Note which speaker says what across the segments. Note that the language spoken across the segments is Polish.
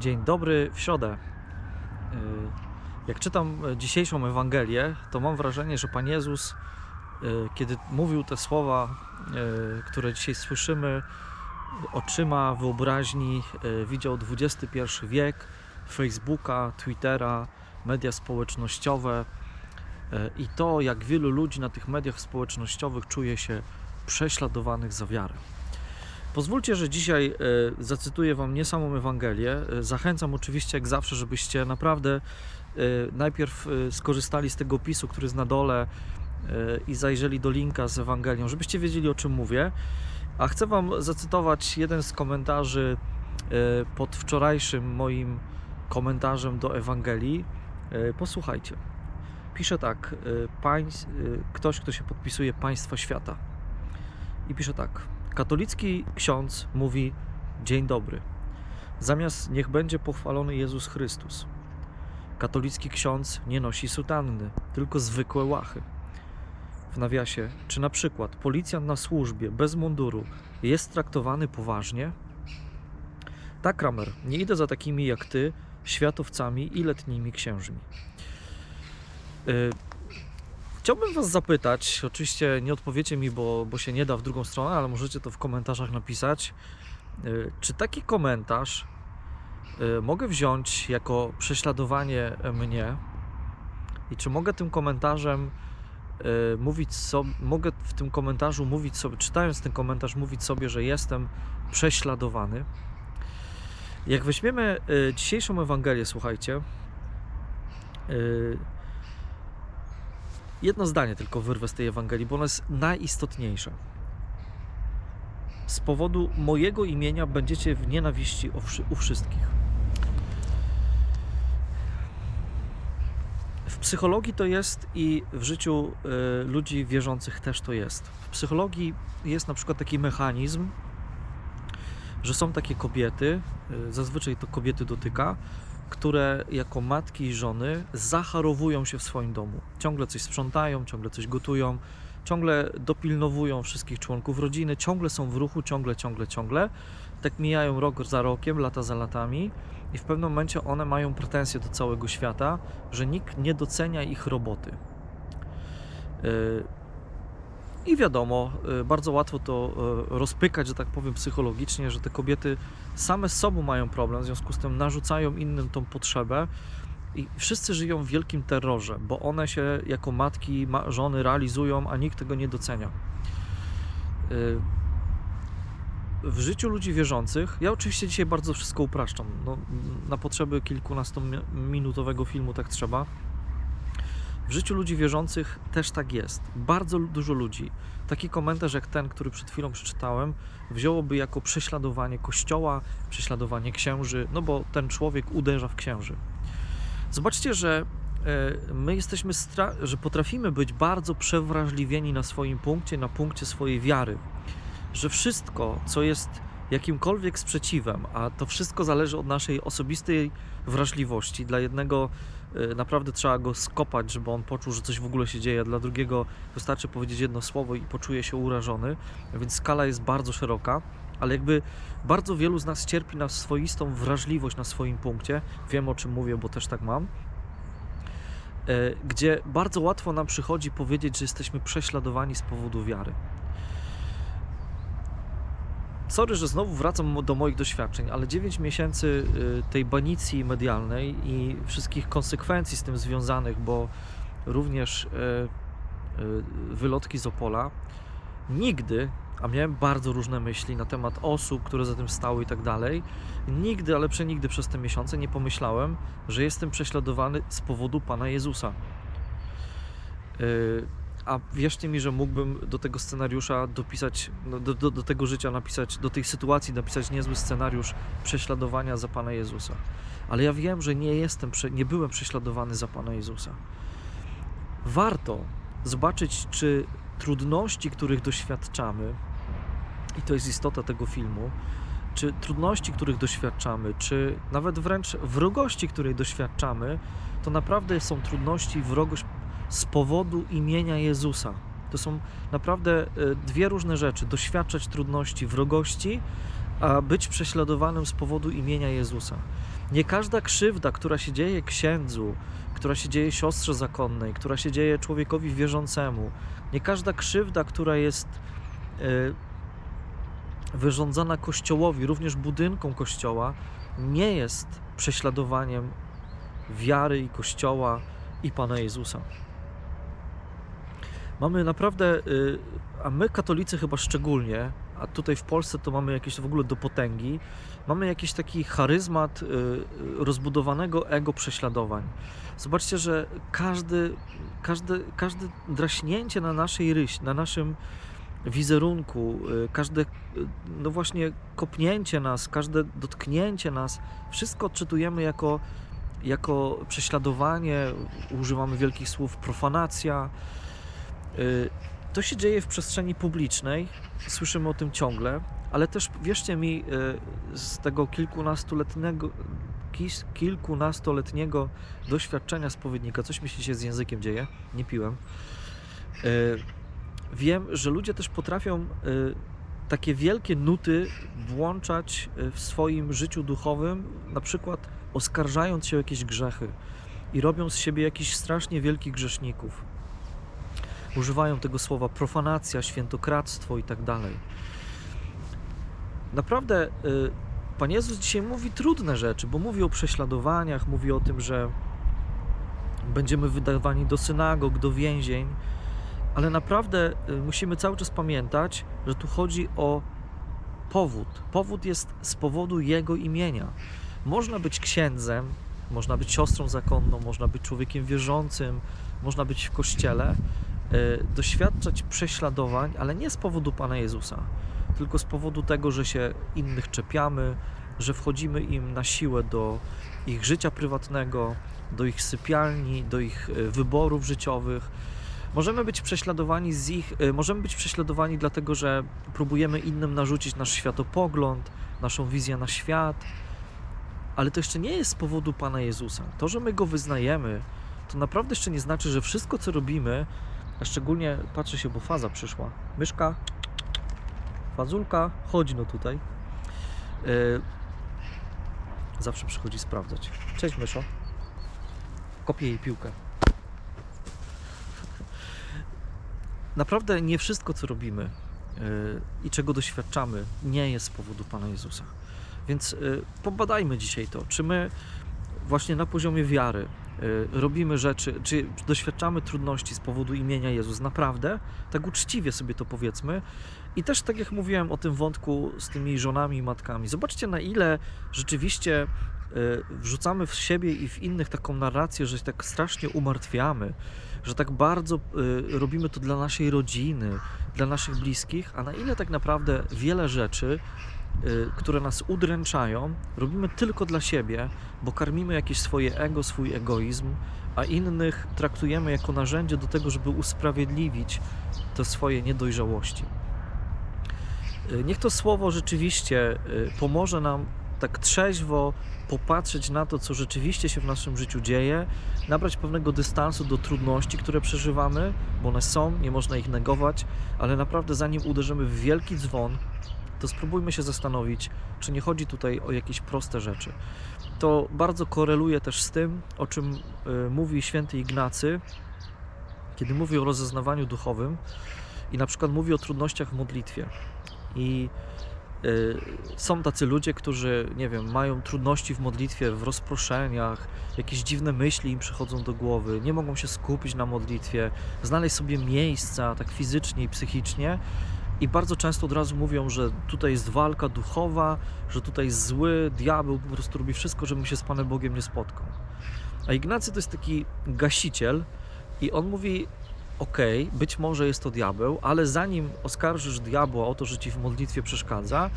Speaker 1: Dzień dobry w środę. Y, Jak czytam dzisiejszą Ewangelię, to mam wrażenie, że Pan Jezus, y, kiedy mówił te słowa, y, które dzisiaj słyszymy, oczyma wyobraźni, widział XXI wiek, Facebooka, Twittera, media społecznościowe i to, jak wielu ludzi na tych mediach społecznościowych czuje się prześladowanych za wiarę. Pozwólcie, że dzisiaj e, zacytuję Wam nie samą Ewangelię. E, Zachęcam oczywiście, jak zawsze, żebyście naprawdę e, najpierw skorzystali z tego opisu, który jest na dole i zajrzeli do linka z Ewangelią, żebyście wiedzieli, o czym mówię. A chcę Wam zacytować jeden z komentarzy pod wczorajszym moim komentarzem do Ewangelii. Posłuchajcie. Pisze tak, ktoś, kto się podpisuje Państwa Świata. I pisze tak. Katolicki ksiądz mówi dzień dobry. Zamiast niech będzie pochwalony Jezus Chrystus. Katolicki ksiądz nie nosi sutanny, tylko zwykłe łachy. W nawiasie, czy na przykład policjant na służbie bez munduru jest traktowany poważnie? Tak, Kramer, nie idę za takimi jak ty, światowcami i letnimi księżmi. Y, Chciałbym Was zapytać, oczywiście nie odpowiecie mi, bo, bo się nie da w drugą stronę, ale możecie to w komentarzach napisać. Y, Czy taki komentarz y, mogę wziąć jako prześladowanie mnie? I czy mogę tym komentarzem y, mówić sobie, mogę w tym komentarzu mówić sobie, czytając ten komentarz, mówić sobie, że jestem prześladowany? Jak weźmiemy dzisiejszą Ewangelię, słuchajcie, jedno zdanie tylko wyrwę z tej Ewangelii, bo ono jest najistotniejsze. Z powodu mojego imienia będziecie w nienawiści u wszystkich. W psychologii to jest i w życiu y, ludzi wierzących też to jest. W psychologii jest na przykład taki mechanizm, że są takie kobiety, y, zazwyczaj to kobiety dotyka, które jako matki i żony zacharowują się w swoim domu. Ciągle coś sprzątają, ciągle coś gotują, ciągle dopilnowują wszystkich członków rodziny, ciągle są w ruchu, ciągle, ciągle, ciągle. Tak mijają rok za rokiem, lata za latami i w pewnym momencie one mają pretensje do całego świata, że nikt nie docenia ich roboty. Yy, I wiadomo, yy, bardzo łatwo to yy, rozpykać, że tak powiem, psychologicznie, że te kobiety same z sobą mają problem, w związku z tym narzucają innym tą potrzebę i wszyscy żyją w wielkim terrorze, bo one się jako matki, ma, żony realizują, a nikt tego nie docenia. Y, W życiu ludzi wierzących, ja oczywiście dzisiaj bardzo wszystko upraszczam, no, na potrzeby kilkunastominutowego filmu tak trzeba. W życiu ludzi wierzących też tak jest. Bardzo dużo ludzi. Taki komentarz jak ten, który przed chwilą przeczytałem, wzięłoby jako prześladowanie kościoła, prześladowanie księży, no bo ten człowiek uderza w księży. Zobaczcie, że e, my jesteśmy, że potrafimy być bardzo przewrażliwieni na swoim punkcie, na punkcie swojej wiary. Że wszystko, co jest jakimkolwiek sprzeciwem, a to wszystko zależy od naszej osobistej wrażliwości. Dla jednego naprawdę trzeba go skopać, żeby on poczuł, że coś w ogóle się dzieje, dla drugiego wystarczy powiedzieć jedno słowo i poczuje się urażony, więc skala jest bardzo szeroka, ale jakby bardzo wielu z nas cierpi na swoistą wrażliwość na swoim punkcie. Wiem o czym mówię, bo też tak mam. E, Gdzie bardzo łatwo nam przychodzi powiedzieć, że jesteśmy prześladowani z powodu wiary. Sorry, że znowu wracam do moich doświadczeń, ale 9 miesięcy y, tej banicji medialnej i wszystkich konsekwencji z tym związanych, bo również y, y, wylotki z Opola, nigdy, a miałem bardzo różne myśli na temat osób, które za tym stały i tak dalej, nigdy, ale przenigdy przez te miesiące nie pomyślałem, że jestem prześladowany z powodu Pana Jezusa. A wierzcie mi, że mógłbym do tego scenariusza dopisać, no, do, do, do tego życia napisać, do tej sytuacji napisać niezły scenariusz prześladowania za Pana Jezusa. Ale ja wiem, że nie jestem, nie byłem prześladowany za Pana Jezusa. Warto zobaczyć, czy trudności, których doświadczamy, i to jest istota tego filmu, czy trudności, których doświadczamy, czy nawet wręcz wrogości, której doświadczamy, to naprawdę są trudności i wrogość z powodu imienia Jezusa. To są naprawdę e, dwie różne rzeczy: doświadczać trudności, wrogości, a być prześladowanym z powodu imienia Jezusa. Nie każda krzywda, która się dzieje księdzu, która się dzieje siostrze zakonnej, która się dzieje człowiekowi wierzącemu, nie każda krzywda, która jest e, wyrządzana kościołowi, również budynkom kościoła, nie jest prześladowaniem wiary i kościoła i Pana Jezusa. Mamy naprawdę, y, a my katolicy chyba szczególnie, a tutaj w Polsce to mamy jakieś w ogóle do potęgi, mamy jakiś taki charyzmat y, rozbudowanego ego prześladowań. Zobaczcie, że każdy, każdy, każde draśnięcie na naszej ryś, na naszym wizerunku, y, każde, y, no właśnie, kopnięcie nas, każde dotknięcie nas, wszystko odczytujemy jako, jako prześladowanie, używamy wielkich słów, profanacja. Y, To się dzieje w przestrzeni publicznej, słyszymy o tym ciągle, ale też wierzcie mi, y, z tego kilkunastoletniego, kilkunastoletniego doświadczenia spowiednika, coś mi się z językiem dzieje, nie piłem, y, wiem, że ludzie też potrafią takie wielkie nuty włączać w swoim życiu duchowym, na przykład oskarżając się o jakieś grzechy i robią z siebie jakichś strasznie wielkich grzeszników. Używają tego słowa profanacja, świętokradztwo i tak dalej. Naprawdę y, Pan Jezus dzisiaj mówi trudne rzeczy, bo mówi o prześladowaniach, mówi o tym, że będziemy wydawani do synagog, do więzień, ale naprawdę y, musimy cały czas pamiętać, że tu chodzi o powód. Powód jest z powodu Jego imienia. Można być księdzem, można być siostrą zakonną, można być człowiekiem wierzącym, można być w kościele, doświadczać prześladowań, ale nie z powodu Pana Jezusa, tylko z powodu tego, że się innych czepiamy, że wchodzimy im na siłę do ich życia prywatnego, do ich sypialni, do ich y, wyborów życiowych. Możemy być prześladowani z ich, y, możemy być prześladowani dlatego, że próbujemy innym narzucić nasz światopogląd, naszą wizję na świat, ale to jeszcze nie jest z powodu Pana Jezusa. To, że my Go wyznajemy, to naprawdę jeszcze nie znaczy, że wszystko, co robimy, a szczególnie patrzę się, bo faza przyszła. Myszka, fazulka, chodź no tutaj. Y, zawsze przychodzi sprawdzać. Cześć, myszo. Kopię jej piłkę. Naprawdę nie wszystko, co robimy y, i czego doświadczamy, nie jest z powodu Pana Jezusa. Więc y, pobadajmy dzisiaj to, czy my właśnie na poziomie wiary robimy rzeczy, czy doświadczamy trudności z powodu imienia Jezus, naprawdę, tak uczciwie sobie to powiedzmy. I też tak jak mówiłem o tym wątku z tymi żonami i matkami, zobaczcie na ile rzeczywiście y, wrzucamy w siebie i w innych taką narrację, że się tak strasznie umartwiamy, że tak bardzo y, robimy to dla naszej rodziny, dla naszych bliskich, a na ile tak naprawdę wiele rzeczy, y, które nas udręczają, robimy tylko dla siebie, bo karmimy jakieś swoje ego, swój egoizm, a innych traktujemy jako narzędzie do tego, żeby usprawiedliwić te swoje niedojrzałości. Y, Niech to słowo rzeczywiście y, pomoże nam tak trzeźwo popatrzeć na to, co rzeczywiście się w naszym życiu dzieje, nabrać pewnego dystansu do trudności, które przeżywamy, bo one są, nie można ich negować, ale naprawdę zanim uderzymy w wielki dzwon, to spróbujmy się zastanowić, czy nie chodzi tutaj o jakieś proste rzeczy. To bardzo koreluje też z tym, o czym y, mówi święty Ignacy, kiedy mówi o rozeznawaniu duchowym i na przykład mówi o trudnościach w modlitwie. I y, są tacy ludzie, którzy, nie wiem, mają trudności w modlitwie, w rozproszeniach, jakieś dziwne myśli im przychodzą do głowy, nie mogą się skupić na modlitwie, znaleźć sobie miejsca tak fizycznie i psychicznie. I bardzo często od razu mówią, że tutaj jest walka duchowa, że tutaj jest zły, diabeł po prostu robi wszystko, żebym się z Panem Bogiem nie spotkał. A Ignacy to jest taki gasiciel i on mówi, okej, być może jest to diabeł, ale zanim oskarżysz diabła o to, że ci w modlitwie przeszkadza,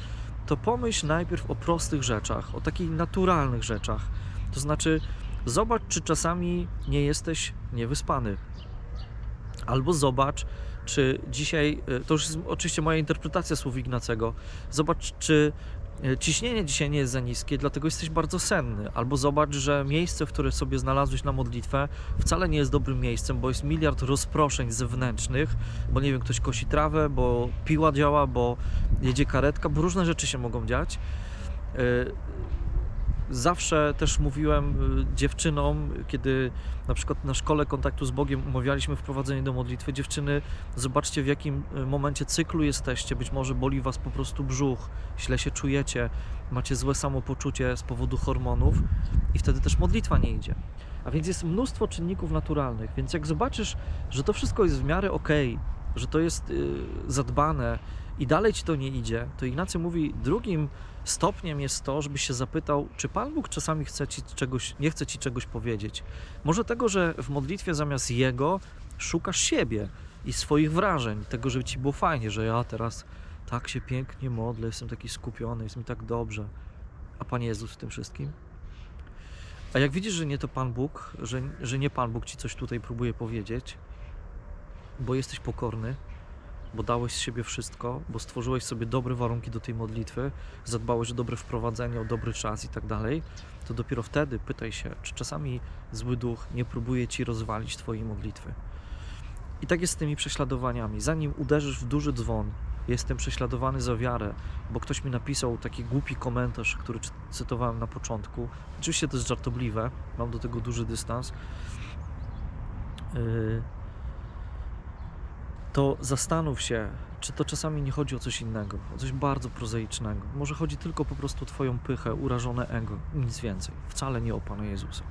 Speaker 1: to pomyśl najpierw o prostych rzeczach, o takich naturalnych rzeczach. To znaczy, zobacz, czy czasami nie jesteś niewyspany. Albo zobacz, czy dzisiaj, y, to już jest oczywiście moja interpretacja słów Ignacego, zobacz, czy y, ciśnienie dzisiaj nie jest za niskie, dlatego jesteś bardzo senny. Albo zobacz, że miejsce, w które sobie znalazłeś na modlitwę, wcale nie jest dobrym miejscem, bo jest miliard rozproszeń zewnętrznych, bo nie wiem, ktoś kosi trawę, bo piła działa, bo jedzie karetka, bo różne rzeczy się mogą dziać. Zawsze też mówiłem y, dziewczynom, kiedy na przykład na szkole kontaktu z Bogiem umawialiśmy wprowadzenie do modlitwy, dziewczyny, zobaczcie w jakim y, momencie cyklu jesteście. Być może boli was po prostu brzuch, źle się czujecie, macie złe samopoczucie z powodu hormonów i wtedy też modlitwa nie idzie. A więc jest mnóstwo czynników naturalnych, więc jak zobaczysz, że to wszystko jest w miarę okej, że to jest y, zadbane i dalej ci to nie idzie, to Ignacy mówi, drugim stopniem jest to, żebyś się zapytał, czy Pan Bóg czasami chce ci czegoś, nie chce ci czegoś powiedzieć. Może tego, że w modlitwie zamiast Jego szukasz siebie i swoich wrażeń, tego, żeby ci było fajnie, że ja teraz tak się pięknie modlę, jestem taki skupiony, jest mi tak dobrze. A Pan Jezus w tym wszystkim? A jak widzisz, że nie to Pan Bóg, że, że nie Pan Bóg ci coś tutaj próbuje powiedzieć, bo jesteś pokorny, bo dałeś z siebie wszystko, bo stworzyłeś sobie dobre warunki do tej modlitwy, zadbałeś o dobre wprowadzenie, o dobry czas i tak dalej, to dopiero wtedy pytaj się, czy czasami zły duch nie próbuje ci rozwalić twojej modlitwy. I tak jest z tymi prześladowaniami. Zanim uderzysz w duży dzwon, jestem prześladowany za wiarę, bo ktoś mi napisał taki głupi komentarz, który cy- cytowałem na początku. Oczywiście to jest żartobliwe, mam do tego duży dystans. Yy, to zastanów się, czy to czasami nie chodzi o coś innego, o coś bardzo prozaicznego. Może chodzi tylko po prostu o Twoją pychę, urażone ego, nic więcej. Wcale nie o Pana Jezusa.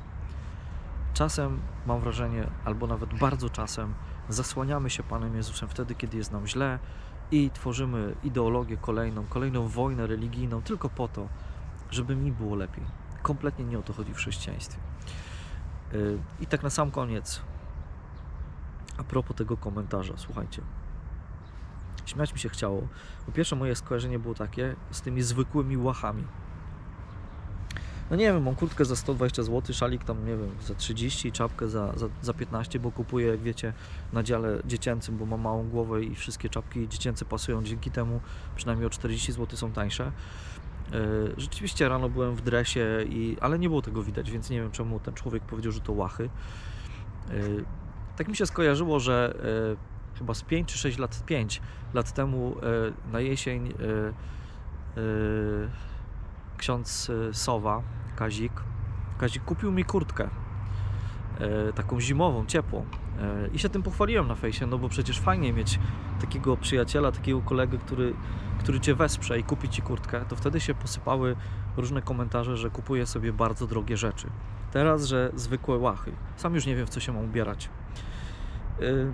Speaker 1: Czasem mam wrażenie, albo nawet bardzo czasem, zasłaniamy się Panem Jezusem wtedy, kiedy jest nam źle i tworzymy ideologię kolejną, kolejną wojnę religijną tylko po to, żeby mi było lepiej. Kompletnie nie o to chodzi w chrześcijaństwie. Yy, I tak na sam koniec, a propos tego komentarza, słuchajcie. Śmiać mi się chciało. Po pierwsze, moje skojarzenie było takie z tymi zwykłymi łachami. No nie wiem, mam kurtkę za 120 zł, szalik tam, nie wiem, za 30, czapkę za, za, za 15, bo kupuję, jak wiecie, na dziale dziecięcym, bo mam małą głowę i wszystkie czapki dziecięce pasują. Dzięki temu przynajmniej o 40 zł są tańsze. Yy, Rzeczywiście rano byłem w dresie, i, ale nie było tego widać, więc nie wiem czemu ten człowiek powiedział, że to łachy. Tak mi się skojarzyło, że yy, chyba z 5 czy 6 lat, 5 lat temu yy, na jesień yy, ksiądz Sowa, Kazik, Kazik kupił mi kurtkę taką zimową, ciepłą. I się tym pochwaliłem na fejsie, no bo przecież fajnie mieć takiego przyjaciela, takiego kolegę, który, który cię wesprze i kupi ci kurtkę. To wtedy się posypały różne komentarze, że kupuje sobie bardzo drogie rzeczy. Teraz, że zwykłe łachy. Sam już nie wiem, w co się mam ubierać. Yy,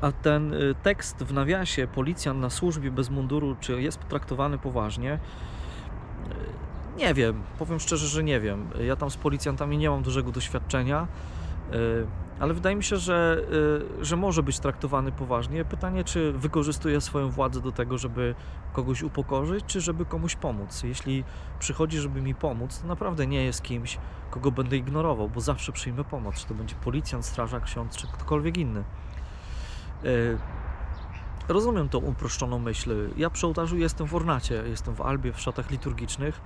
Speaker 1: A ten y, tekst w nawiasie, policjant na służbie bez munduru, czy jest potraktowany poważnie? Yy, Nie wiem, powiem szczerze, że nie wiem. Ja tam z policjantami nie mam dużego doświadczenia, ale wydaje mi się, że, yy, że może być traktowany poważnie. Pytanie, czy wykorzystuje swoją władzę do tego, żeby kogoś upokorzyć, czy żeby komuś pomóc. Jeśli przychodzi, żeby mi pomóc, to naprawdę nie jest kimś, kogo będę ignorował, bo zawsze przyjmę pomoc, czy to będzie policjant, strażak, ksiądz, czy ktokolwiek inny. Yy, Rozumiem tą uproszczoną myśl. Ja przy ołtarzu jestem w ornacie, jestem w albie, w szatach liturgicznych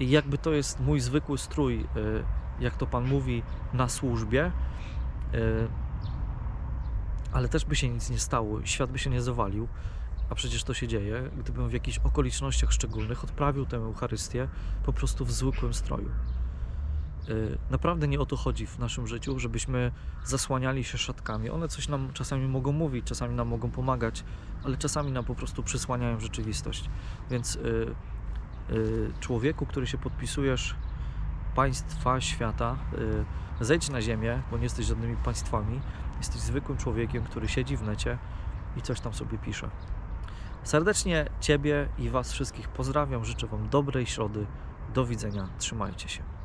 Speaker 1: i jakby to jest mój zwykły strój, yy, jak to Pan mówi, na służbie, ale też by się nic nie stało, świat by się nie zawalił, a przecież to się dzieje, gdybym w jakichś okolicznościach szczególnych odprawił tę Eucharystię po prostu w zwykłym stroju. Y, Naprawdę nie o to chodzi w naszym życiu, żebyśmy zasłaniali się szatkami. One coś nam czasami mogą mówić, czasami nam mogą pomagać, ale czasami nam po prostu przysłaniają rzeczywistość. Więc y, y, człowieku, który się podpisujesz państwa świata, y, zejdź na ziemię, bo nie jesteś żadnymi państwami. Jesteś zwykłym człowiekiem, który siedzi w necie i coś tam sobie pisze. Serdecznie Ciebie i Was wszystkich pozdrawiam. Życzę Wam dobrej środy. Do widzenia. Trzymajcie się.